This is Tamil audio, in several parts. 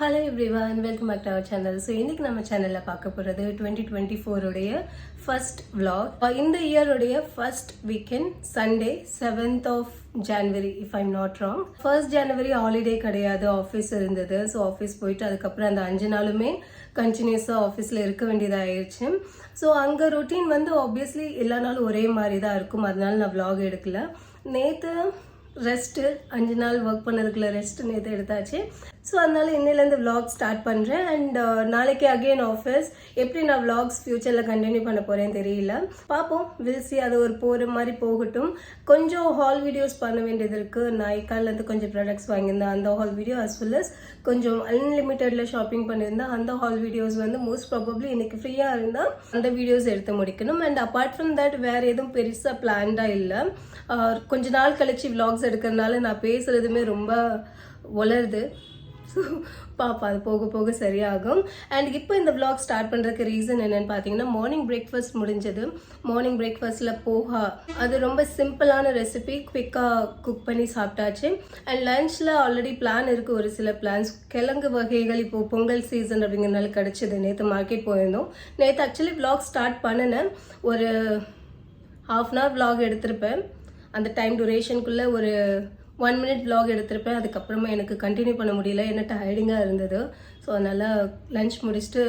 Hello everyone welcome back to our channel so இன்றைக்கி நம்ம சேனலில் பார்க்க போகிறது டுவெண்ட்டி டுவெண்ட்டி ஃபோருடைய ஃபர்ஸ்ட் விலாக் இந்த இயருடைய first weekend Sunday seventh of January if I'm not wrong first January holiday கிடையாது ஆஃபீஸ் இருந்தது. ஸோ ஆஃபீஸ் போயிட்டு அதுக்கப்புறம் அந்த அஞ்சு நாளுமே கண்டினியூஸாக ஆஃபீஸில் இருக்க வேண்டியதாகிடுச்சு ஸோ அங்கே ரொட்டீன் வந்து ஆப்வியஸ்லி எல்லா நாளும் ஒரே மாதிரி தான் இருக்கும். அதனால நான் விலாக் எடுக்கல. நேற்று ரெஸ்ட்டு அஞ்சு நாள் ஒர்க் பண்ணதுக்குள்ள ரெஸ்ட் நேற்று எடுத்தாச்சு. ஸோ அதனால இன்னிலேருந்து விலாக் ஸ்டார்ட் பண்ணுறேன் அண்ட் uh, நாளைக்கு அகெயின் ஆஃபீஸ் எப்படி நான் விலாக்ஸ் ஃப்யூச்சரில் கண்டினியூ பண்ண போகிறேன்னு தெரியல. பார்ப்போம். வில்சி அது ஒரு போகிற மாதிரி போகட்டும். கொஞ்சம் ஹால் வீடியோஸ் பண்ண வேண்டியது இருக்குது நாய்க்கால்லேருந்து கொஞ்சம் ப்ராடக்ட்ஸ் வாங்கியிருந்தேன். அந்த haul video as well as கொஞ்சம் அன்லிமிட்டடில் ஷாப்பிங் பண்ணியிருந்தேன். அந்த ஹால் வீடியோஸ் வந்து மோஸ்ட் ப்ராபப்ளி இன்றைக்கி ஃப்ரீயாக இருந்தால் அந்த வீடியோஸ் எடுத்து முடிக்கணும். அண்ட் அப்பார்ட் ஃப்ரம் தட் வேறு எதுவும் பெருசாக பிளான்டாக இல்லை. கொஞ்ச நாள் கழிச்சு விலாக்ஸ் எடுக்கிறதுனால நான் பேசுகிறதுமே ரொம்ப வளருது ஸோ பாப்பா அது போக போக சரியாகும். அண்ட் இப்போ இந்த விளாக் ஸ்டார்ட் பண்ணுறதுக்கு ரீசன் என்னன்னு பார்த்தீங்கன்னா மார்னிங் பிரேக்ஃபாஸ்ட் முடிஞ்சது. மார்னிங் பிரேக்ஃபாஸ்ட்டில் போஹா அது ரொம்ப சிம்பிளான ரெசிபி குவிக்காக குக் பண்ணி சாப்பிட்டாச்சு. அண்ட் லன்ச்சில் ஆல்ரெடி பிளான் இருக்குது ஒரு சில பிளான்ஸ் கிழங்கு வகைகள் இப்போது பொங்கல் சீசன் அப்படிங்கிறனால கிடச்சிது. நேற்று மார்க்கெட் போயிருந்தோம். நேற்று ஆக்சுவலி விளாக் ஸ்டார்ட் பண்ணினேன். ஒரு ஹாஃப் அன் ஹவர் விளாக் எடுத்திருப்பேன். அந்த டைம் டூரேஷனுக்குள்ளே ஒரு ஒன் மினிட் ப்ளாக் எடுத்திருப்பேன். அதுக்கப்புறமா எனக்கு கண்டினியூ பண்ண முடியல. என்ன டயர்டிங்காக இருந்தது. ஸோ அதனால் லஞ்ச் முடிச்சுட்டு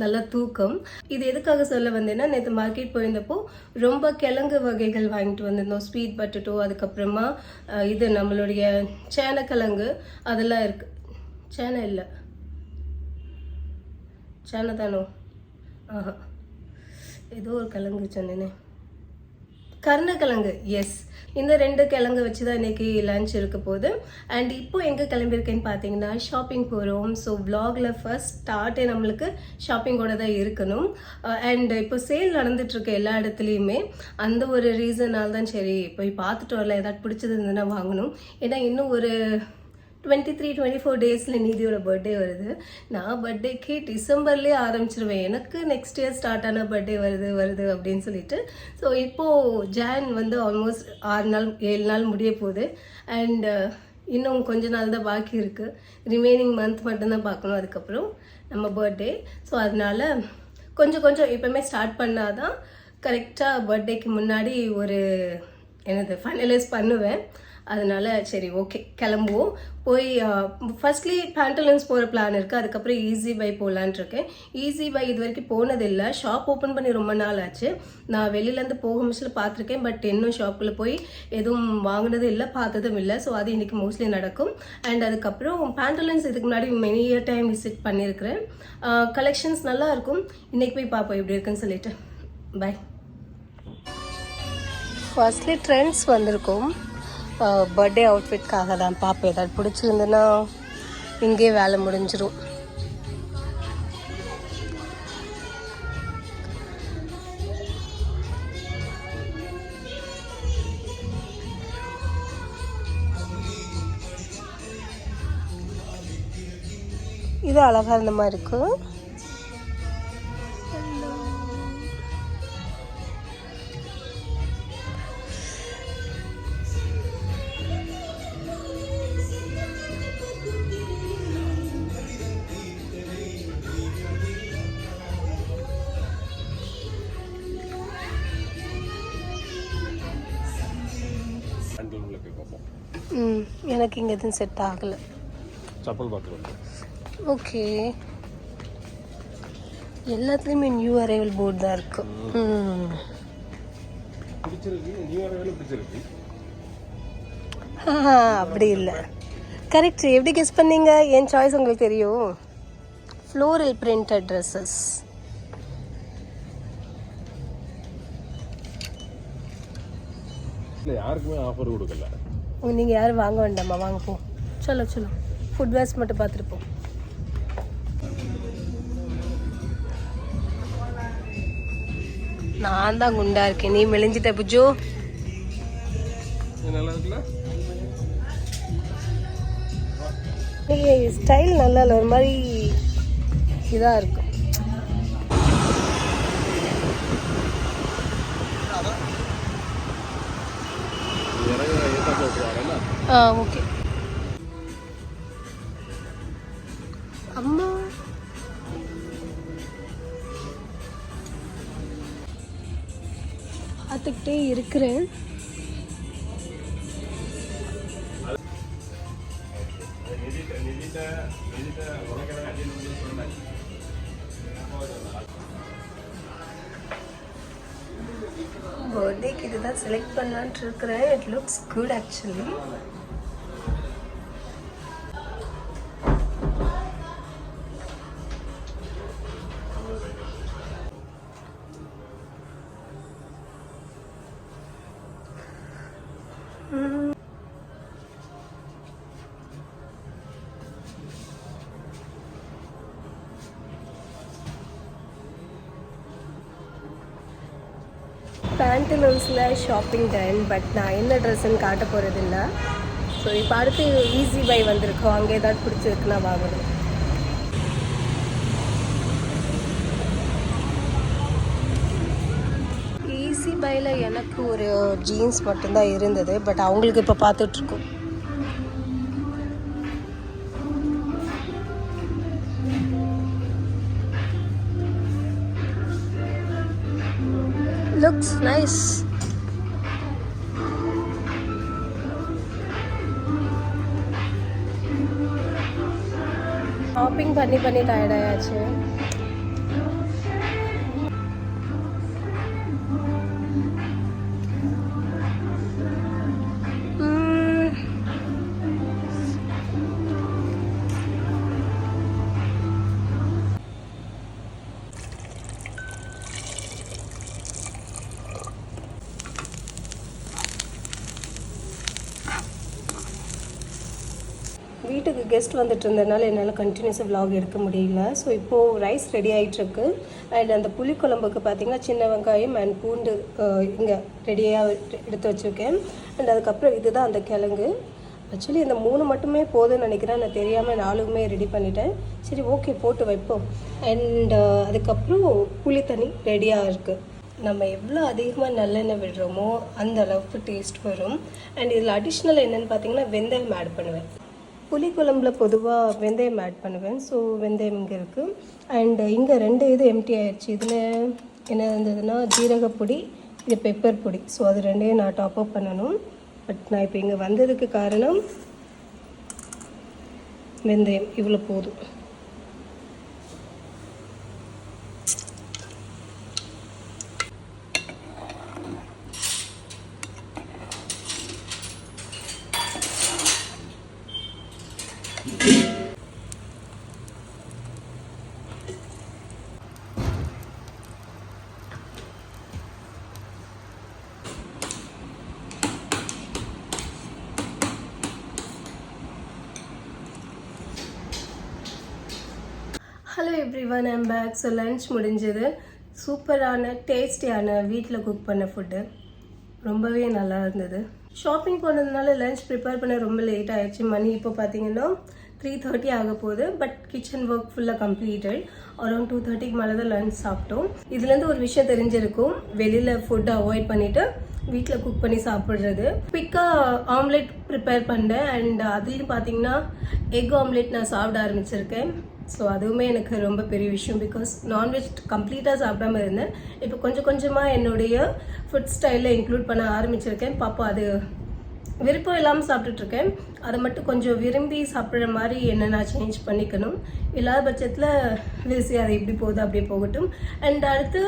நல்லா தூக்கம். இது எதுக்காக சொல்ல வந்தேன்னா நேற்று மார்க்கெட் போயிருந்தப்போ ரொம்ப கிழங்கு வகைகள் வாங்கிட்டு வந்திருந்தோம். ஸ்வீட் பட்டட்டோ அதுக்கப்புறமா இது நம்மளுடைய சேனக்கிழங்கு அதெல்லாம் இருக்குது சேனை இல்லை. சேனை தானோ? ஆஹா. ஏதோ ஒரு கிழங்கு சொன்னேனே. கருணக்கிழங்கு எஸ் இந்த ரெண்டு கிழங்கு வச்சு தான் இன்னைக்கு லன்ச் இருக்க போகுது. அண்ட் இப்போ எங்கே கிளம்பியிருக்கேன்னு பார்த்தீங்கன்னா ஷாப்பிங் போகிறோம் ஸோ விலாகில் ஃபர்ஸ்ட் ஸ்டார்ட்டே நம்மளுக்கு ஷாப்பிங்கோட தான் இருக்கணும். Uh, அண்ட் இப்போ சேல் நடந்துட்டுருக்கு எல்லா இடத்துலையுமே அந்த ஒரு ரீசனால் தான் சரி போய் பார்த்துட்டு வரல ஏதாவது பிடிச்சது இருந்ததுன்னா வாங்கணும். ஏன்னா இன்னும் ஒரு டுவெண்ட்டி த்ரீ டுவெண்ட்டி ஃபோர் டேஸில் நிதியோட பர்த்டே வருது. நான் பர்த்டேக்கு டிசம்பர்லேயே ஆரம்பிச்சிருவேன். எனக்கு நெக்ஸ்ட் இயர் ஸ்டார்ட் ஆன பர்த்டே வருது வருது அப்படின்னு சொல்லிட்டு. ஸோ இப்போது ஜான் வந்து ஆல்மோஸ்ட் ஆறு நாள் ஏழு நாள் முடிய போகுது. அண்ட் uh, இன்னும் கொஞ்ச நாள் தான் பாக்கி இருக்குது ரிமைனிங் மந்த் மட்டும்தான் பார்க்கணும் அதுக்கப்புறம் நம்ம பர்த்டே ஸோ அதனால கொஞ்சம் கொஞ்சம் எப்போவுமே ஸ்டார்ட் பண்ணாதான் கரெக்டாக பர்த்டேக்கு முன்னாடி ஒரு என்னது ஃபைனலைஸ் பண்ணுவேன். அதனால சரி ஓகே கிளம்புவோம். போய் ஃபர்ஸ்ட்லி பேண்டலன்ஸ் போகிற பிளான் இருக்குது அதுக்கப்புறம் ஈஸி பை போகலான் இருக்கேன். ஈஸி பை இது வரைக்கும் போனதில்லை. ஷாப் ஓப்பன் பண்ணி ரொம்ப நாள் ஆச்சு. நான் வெளியிலேருந்து போக மிஷில் பார்த்துருக்கேன் பட் இன்னும் ஷாப்பில் போய் எதுவும் வாங்கினதும் இல்லை பார்த்ததும் இல்லை. ஸோ அது இன்றைக்கி மோஸ்ட்லி நடக்கும். அண்ட் அதுக்கப்புறம் பேண்டலன்ஸ் இதுக்கு முன்னாடி மெனி இயர் டைம் விசிட் பண்ணியிருக்கிறேன் கலெக்ஷன்ஸ் நல்லா இருக்கும். இன்றைக்கி போய் பார்ப்போம் எப்படி இருக்குன்னு சொல்லிட்டு. பை ஃபர்ஸ்ட்லி ட்ரெண்ட்ஸ் வந்திருக்கும். பர்த்டே அவுட்ஃபிட்காக தான் பார்ப்பேன் ஏதாவது பிடிச்சிருந்துன்னா இங்கே வேலை முடிஞ்சிடும் இது அழகாக இருந்த மாதிரி இருக்குது ம் எனக்கு இங்கே எதுவும் செட் ஆகலை. செப்பல் பார்த்துருவோம் ஓகே எல்லாத்துலேயுமே நியூ அரைவல் போர்டு தான் இருக்கு. அப்படி இல்லை. கரெக்ட் எப்படி கெஸ் பண்ணீங்க? என் சாய்ஸ் உங்களுக்கு தெரியும். ஃப்ளோரல் பிரிண்டட் ட்ரெஸ்ஸஸ் யாருக்குமே ஆஃபர் கொடுக்கல. நீங்கள் யாரும் வாங்க வேண்டாமா வாங்க போ. சொல்ல சொல்ல. ஃபுட் வேஸ்ட் மட்டும் பார்த்துட்டு போ. நான் தான் குண்டா இருக்கேன். நீ மெலிஞ்சிட்ட புஜோ ஸ்டைல் நல்லா இல்லை. ஒரு மாதிரி இதாக இருக்கும் ஓகே. அம்மா. பார்த்துக்கிட்டே இருக்கிறேன். பர்த்டேக்கு இதுதான் செலக்ட் பண்ணலான்ட்டு இருக்கிறேன். இட் லுக்ஸ் குட் ஆக்சுவலி பேண்டலூன்ஸில் ஷாப்பிங் டன் பட் நான் என்ன ட்ரெஸ்ஸுன்னு காட்ட போகிறதில்ல ஸோ இப்போ அடுத்து ஈஸி பை வந்திருக்கோம். அங்கே ஏதாவது பிடிச்சிருக்குன்னா வாங்கணும். ஈஸி பையில் எனக்கு ஒரு ஜீன்ஸ் மட்டும்தான் இருந்தது பட் அவங்களுக்கு இப்போ பார்த்துட்ருக்கோம் லுக்ஸ் நைஸ் ஷாப்பிங் பண்ணி பண்ணி tired வீட்டுக்கு கெஸ்ட் வந்துட்டு இருந்ததுனால என்னால் கண்டினியூஸாக விலாக் எடுக்க முடியல. ஸோ இப்போது ரைஸ் ரெடி ஆகிட்டுருக்கு அண்ட் அந்த புளிக்குழம்புக்கு பார்த்தீங்கன்னா சின்ன வெங்காயம் அண்ட் பூண்டு இங்கே ரெடியாக எடுத்து வச்சுருக்கேன். அண்ட் அதுக்கப்புறம் இதுதான் அந்த கிழங்கு. ஆக்சுவலி இந்த மூணு மட்டுமே போதும்னு நினைக்கிறேன். நான் தெரியாமல் நாலுமே ரெடி பண்ணிட்டேன். சரி ஓகே போட்டு வைப்போம். அண்ட் அதுக்கப்புறம் புளி தண்ணி ரெடியாக இருக்குது நம்ம எவ்வளோ அதிகமாக நல்லெண்ணெய் விடுறோமோ அந்த அளவுக்கு டேஸ்ட் வரும். அண்ட் இதில் அடிஷ்னல் என்னென்னு பார்த்தீங்கன்னா வெந்தயம் ஆட் பண்ணுவேன். புளிக்குழம்புல பொதுவாக வெந்தயம் ஆட் பண்ணுவேன். ஸோ வெந்தயம் இங்கே இருக்குது அண்டு இங்கே ரெண்டு இது எம்டி ஆயிடுச்சு இதில் என்ன இருந்ததுன்னா ஜீரகப்பொடி இது பெப்பர் பொடி. ஸோ அது ரெண்டையும் நான் டாப் அப் பண்ணணும். பட் நான் இப்போ இங்கே வந்ததுக்கு காரணம் வெந்தயம். இவ்வளோ போதும். Hello everyone I'm back so lunch முடிஞ்சது. சூப்பரான டேஸ்டியான வீட்டில் குக் பண்ண ஃபுட்டு ரொம்பவே நல்லா இருந்தது. ஷாப்பிங் போனதுனால லன்ச் ப்ரிப்பேர் பண்ண ரொம்ப லேட் ஆயிடுச்சு. மணி இப்போ பார்த்தீங்கன்னா த்ரீ தேர்ட்டி ஆக போகுது. பட் கிச்சன் ஒர்க் ஃபுல்லாக கம்ப்ளீட்டட் அரௌண்ட் டூ தேர்ட்டிக்கு மேலே தான் லன்ச் சாப்பிட்டோம். இதுலேருந்து ஒரு விஷயம் தெரிஞ்சிருக்கும். வெளியில் ஃபுட்டை அவாய்ட் பண்ணிவிட்டு வீட்டில் குக் பண்ணி சாப்பிட்றது. குவிக்காக ஆம்லெட் ப்ரிப்பேர் பண்ணேன். அண்ட் அதுலேயும் பார்த்தீங்கன்னா எக் ஆம்லெட் நான் சாப்பிட ஆரம்பிச்சிருக்கேன். ஸோ அதுவுமே எனக்கு ரொம்ப பெரிய விஷயம் பிகாஸ் நான்வெஜ் கம்ப்ளீட்டாக சாப்பிடாம இருந்தேன். இப்போ கொஞ்சம் கொஞ்சமாக என்னுடைய ஃபுட் ஸ்டைலில் இன்க்ளூட் பண்ண ஆரம்பிச்சிருக்கேன். பாப்பா அது விருப்பம் இல்லாமல் சாப்பிட்டுட்ருக்கேன் அதை மட்டும் கொஞ்சம் விரும்பி சாப்பிட்ற மாதிரி என்ன நான் சேஞ்ச் பண்ணிக்கணும். இல்லாத பட்சத்தில் வீசி அது இப்படி போகுது அப்படியே போகட்டும். அண்ட் அடுத்து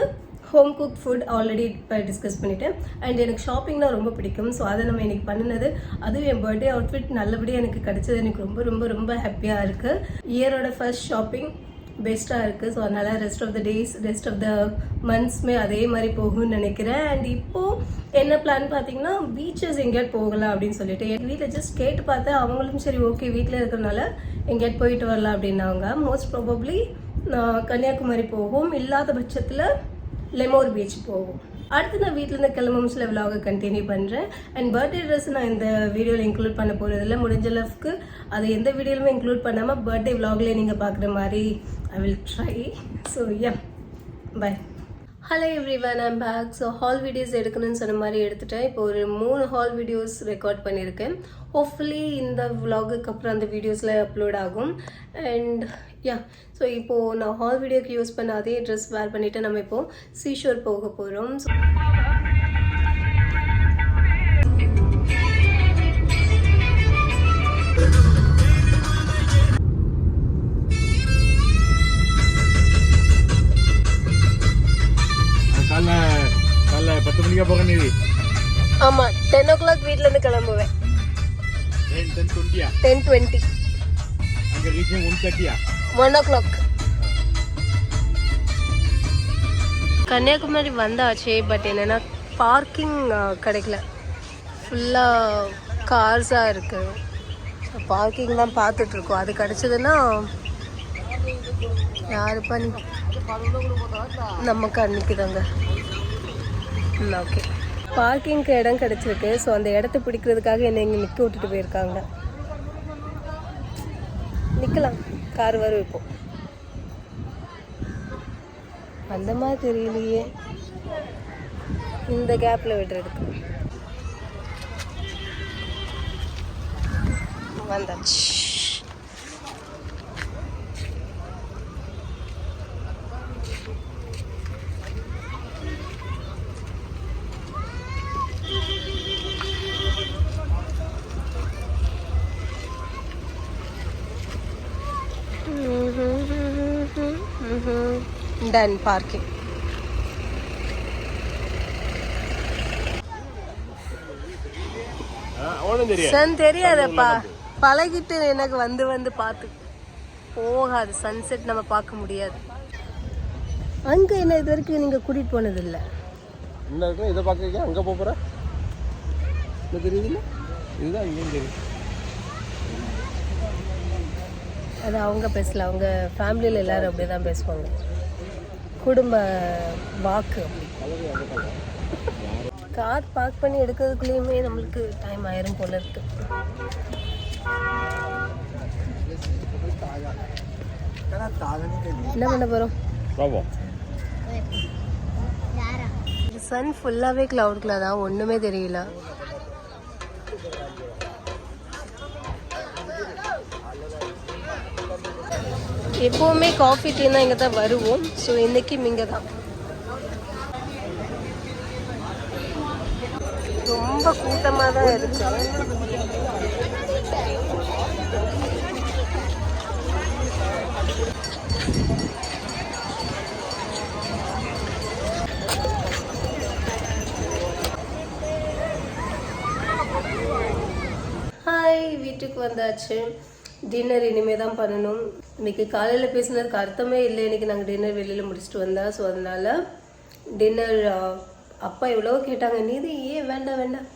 ஹோம் குக் ஃபுட் ஆல்ரெடி இப்போ டிஸ்கஸ் பண்ணிட்டேன். அண்ட் எனக்கு ஷாப்பிங்னா ரொம்ப பிடிக்கும். ஸோ அதை நம்ம இன்னைக்கு பண்ணினது அதுவும் என் பர்த்டே அவுட்ஃபிட் நல்லபடியாக எனக்கு கிடச்சது. எனக்கு ரொம்ப ரொம்ப ரொம்ப ஹாப்பியாக இருக்குது இயரோட ஃபர்ஸ்ட் ஷாப்பிங் பெஸ்ட்டாக இருக்குது ஸோ அதனால் rest of the days rest of the மந்த்ஸ்மே அதே மாதிரி போகும்னு நினைக்கிறேன். அண்ட் இப்போது என்ன பிளான் பார்த்தீங்கன்னா பீச்சஸ் எங்கேயாவது போகலாம் அப்படின்னு சொல்லிட்டு. என் வீட்டில் ஜஸ்ட் கேட்டு பார்த்தேன். அவங்களும் சரி ஓகே வீட்டில் இருக்கிறனால எங்கேயாவது போயிட்டு வரலாம் அப்படின்னாங்க. மோஸ்ட் ப்ராபப்ளி நான் கன்னியாகுமரி போகும். இல்லாத பட்சத்தில் லெமோர் பீச் போகும். அடுத்து நான் வீட்டிலேருந்து கிளம்பும் சில விலாக கண்டினியூ பண்ணுறேன் அண்ட் பர்த்டே ட்ரெஸ் நான் இந்த வீடியோவில் இன்க்ளூட் பண்ண போகிறதில்ல முடிஞ்ச அளவுக்கு அதை எந்த வீடியோலுமே இன்க்ளூட் பண்ணாமல் பர்த்டே விலாகில் நீங்கள் பார்க்குற மாதிரி I will try so yeah bye hello everyone I'm back so haul videos எடுக்கணும்னு சொன்ன மாதிரி எடுத்துட்டேன். இப்போ ஒரு மூணு ஹால் வீடியோஸ் ரெக்கார்ட் பண்ணியிருக்கேன். ஹோப்ஃபுல்லி இந்த விலாகுக்கு அப்புறம் அந்த வீடியோஸில் அப்லோட் ஆகும். அண்ட் யா ஸோ இப்போது நான் ஹால் வீடியோக்கு யூஸ் பண்ண அதே ட்ரெஸ் வேர் பண்ணிவிட்டு நம்ம இப்போது சீஷோர் போக போகிறோம் ஸோ காலைல பத்து மணிக்கா போக நீ. ஆமாம் டென் ஓ கிளாக் வீட்டிலேருந்து கிளம்புவேன். டென் டென் டுவெண்ட்டியா டென் டுவெண்ட்டி அங்கே ரீச்சிங் ஒன் தேர்ட்டியா ஒன் ஓ கிளாக் கன்னியாகுமரி வந்தாச்சு பட் என்னென்னா பார்க்கிங் கிடைக்கல. ஃபுல்லாக கார்ஸாக இருக்குது பார்க்கிங் தான் பார்த்துட்ருக்கோம். அது கிடச்சதுன்னா யாரு பண்ணி நமக்கு அன்னைக்கு தாங்க ஓகே பார்க்கிங்க்கு இடம் கிடச்சிருக்கு. ஸோ அந்த இடத்த பிடிக்கிறதுக்காக என்னை இங்கே நிற்க விட்டுட்டு போயிருக்காங்க. நிற்கலாம் கார் வரும் இப்போ. அந்த மாதிரி தெரியலையே. இந்த கேப்பில் விடுறதுக்கு. வந்தாச்சு. அவனும் தெரியாது. சன் தெரியாதப்பா பழகிட்டு எனக்கு வந்து வந்து பார்த்து போகாது. சன்செட் நம்ம பார்க்க முடியாது. அங்கே என்ன இது வரைக்கும் நீங்கள் கூட்டிகிட்டு போனதில்லை? என்ன இருக்கு? இதை பார்க்க அங்கே போக போகிற என்ன தெரியுதுல்ல இதுதான் இங்கேயும் தெரியும் அது அவங்க பேசல. அவங்க ஃபேமிலியில் எல்லாரும் அப்படி தான் பேசுவாங்க. குடும்ப வாக்கு கார் பார்க் பண்ணி எடுக்கிறதுக்குள்ளேயுமே நம்மளுக்கு டைம் ஆயிரும் போல இருக்கு. என்ன பண்ண போகிறோம் சன் ஃபுல்லாகவே க்ளவுட்ல தான் ஒன்றுமே தெரியல. எப்போவுமே காஃபி டீனா இங்கே தான் வருவோம். ஸோ இன்னைக்கும் இங்கே தான் ரொம்ப கூட்டமாக தான் இருக்கு. ஹாய் வீட்டுக்கு வந்தாச்சு. டின்னர் இனிமே தான் பண்ணணும். இன்னைக்கு காலையில் பேசினதுக்கு அர்த்தமே இல்லை. இன்னைக்கு நாங்கள் டின்னர் வெளியில் முடிச்சுட்டு வந்தோம் ஸோ அதனால் டின்னர் அப்பா எவ்வளோ கேட்டாங்க. நீதி ஏன் வேண்டாம் வேண்டாம்.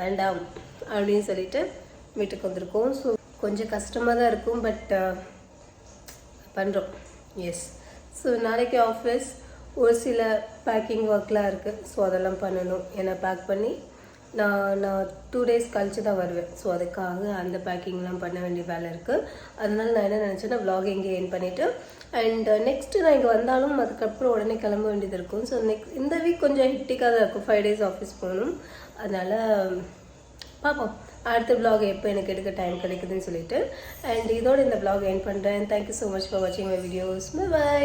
வேண்டாம் அப்படின்னு சொல்லிட்டு வீட்டுக்கு வந்திருக்கோம். ஸோ கொஞ்சம் கஷ்டமாக தான் இருக்கும் பட் பண்ணுறோம் எஸ் ஸோ நாளைக்கு ஆஃபீஸ் ஒரு சில பேக்கிங் ஒர்க்லாம் இருக்குது ஸோ அதெல்லாம் பண்ணணும். ஏன்னா பேக் பண்ணி நான் நான் டூ டேஸ் கழிச்சு தான் வருவேன். ஸோ அதுக்காக அந்த பேக்கிங்லாம் பண்ண வேண்டிய வேலை இருக்குது அதனால நான் என்ன நினச்சேன்னா விலாக் இங்கே என் பண்ணிவிட்டு அண்ட் நெக்ஸ்ட்டு uh, நான் இங்கே வந்தாலும் அதுக்கப்புறம் உடனே கிளம்ப வேண்டியது இருக்கும். ஸோ நெக்ஸ்ட் இந்த வீக் கொஞ்சம் ஹிட்டிக்காக தான் இருக்கும். ஃபைவ் டேஸ் ஆஃபீஸ் போகணும். அதனால் பார்ப்போம் அடுத்த விலாக் எப்போ எனக்கு எடுக்க டைம் கிடைக்குதுன்னு சொல்லிட்டு. அண்ட் இதோட இந்த விலாக் என் பண்ணுறேன் thank you so much for வாட்சிங் மை வீடியோஸ் பை